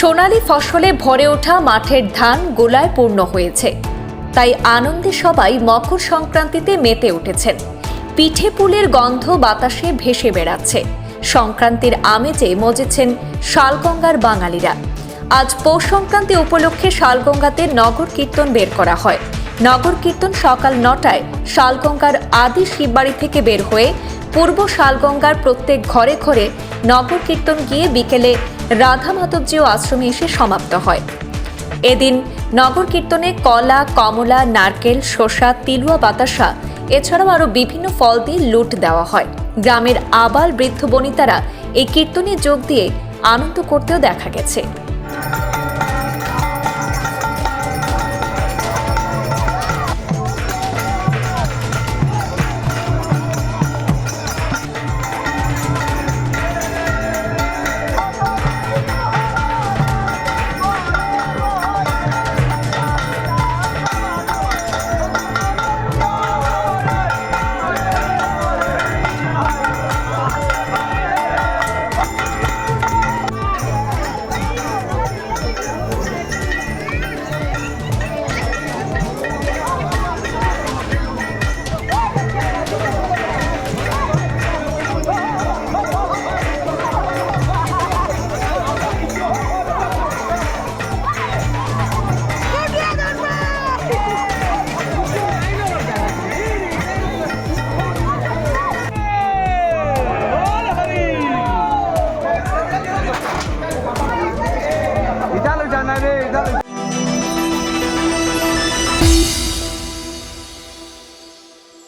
সোনালি ফসলে ভরে ওঠা মাঠের ধান গোলায় পূর্ণ হয়েছে। তাই আনন্দে সবাই মকর সংক্রান্তিতে মেতে উঠেছেন। পিঠে পুলের গন্ধ বাতাসে ভেসে বেড়াচ্ছে। সংক্রান্তির আমেজে মজেছেন শালগঙ্গার বাঙালিরা। আজ পৌষ সংক্রান্তি উপলক্ষে শালগঙ্গাতে নগর কীর্তন বের করা হয়। নগর কীর্তন সকাল নটায় শালগঙ্গার আদি শিববাড়ি থেকে বের হয়ে পূর্ব শালগঙ্গার প্রত্যেক ঘরে ঘরে নগর কীর্তন গিয়ে বিকেলে রাধা মাধবজিও আশ্রমে এসে সমাপ্ত হয়। এদিন নগর কীর্তনে কলা, কমলা, নারকেল, শসা, তিলুয়া বাতাসা, এছাড়াও আরও বিভিন্ন ফল দিয়ে লুট দেওয়া হয়। গ্রামের আবাল বৃদ্ধ বনিতারা এই কীর্তনে যোগ দিয়ে আনন্দ করতেও দেখা গেছে। না রে